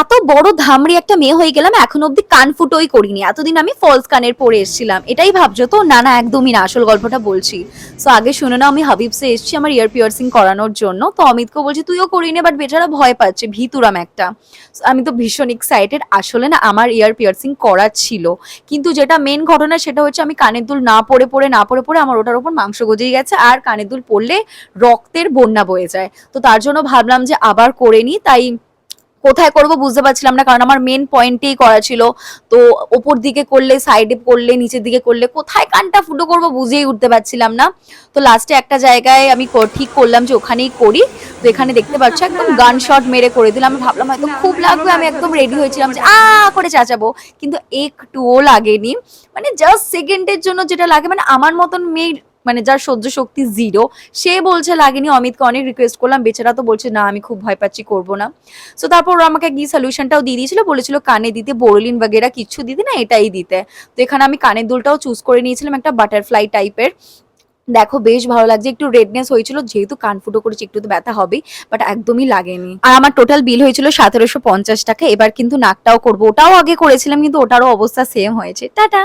এত বড় ধামড়ি একটা মেয়ে হয়ে গেলাম, এখন অব্দি কান ফুটোই করিনি। এতদিন আমি ফলস কানের পরে এসেছিলাম। এটাই ভাবছ তো? না না, একদমই না। আসল গল্পটা বলছি। সো আগে শুনে না আমি হাবিবসে এসেছি আমার ইয়ার পিয়ার্সিং করানোর জন্য। তো অমিতকে বলছি, তুইও করিনি বাট বেচারা ভয় পাচ্ছে। ভিতুরাম একটা। আমি তো ভীষণ এক্সাইটেড আসলে না, আমার ইয়ার পিয়ার্সিং করা ছিল। কিন্তু যেটা মেন ঘটনা, সেটা হচ্ছে আমি কানের দুল না পরে পরে না পরে পরে আমার ওটার উপর মাংস গজিয়ে গেছে আর কানের দুল পরলে রক্তের বন্যা বয়ে যায়। তো তার জন্য ভাবলাম যে আবার করে নিই তাই কোথায় করব বুঝতে পারছিলাম না, কারণ আমার মেন পয়েন্টেই করা ছিল। তো ওপর দিকে করলে সাইডে করলে, নিচের দিকে করলে, কোথায় কানটা ফুটো করব বুঝেই উঠতে পারছিলাম না। তো লাস্টে একটা জায়গায় আমি ঠিক করলাম যে ওখানেই করি। তো এখানে দেখতে পাচ্ছ, একদম গান শট মেরে করে দিলাম। আমি ভাবলাম হয়তো খুব লাগবে, আমি একদম রেডি হয়েছিলাম যে, আ, করে চাচাবো। কিন্তু একটুও লাগেনি। মানে জাস্ট সেকেন্ডের জন্য যেটা লাগে মানে আমার মতন মেয়ে মানে যার সহ্য শক্তি জিরো সে বলছে লাগেনি, অমিতকে অনেক রিকোয়েস্ট করলাম, বেচারা তো বলছে, না, আমি খুব ভয় পাচ্ছি, করব না। সো তারপর ওরা আমাকে গিয়ে সলিউশনটাও দিয়ে দিয়েছিল, বলেছিল, কানে দিতে বোরলিন বাগেরা কিছু দিতে না, এটাই দিতে। তো এখানে আমি কানের দুলটাও চুজ করে নিয়েছিলাম, একটা বাটারফ্লাই টাইপের দেখো, বেশ ভালো লাগছে, একটু রেডনেস হয়েছিল, যেহেতু কান ফুটো করেছি একটু তো ব্যথা হবেই বাট একদমই লাগেনি। আর আমার টোটাল বিল হয়েছিল সতেরোশো পঞ্চাশ টাকা, এবার কিন্তু নাকটাও করব, ওটাও আগে করেছিলাম, কিন্তু ওটারও অবস্থা সেম হয়েছে। টাটা!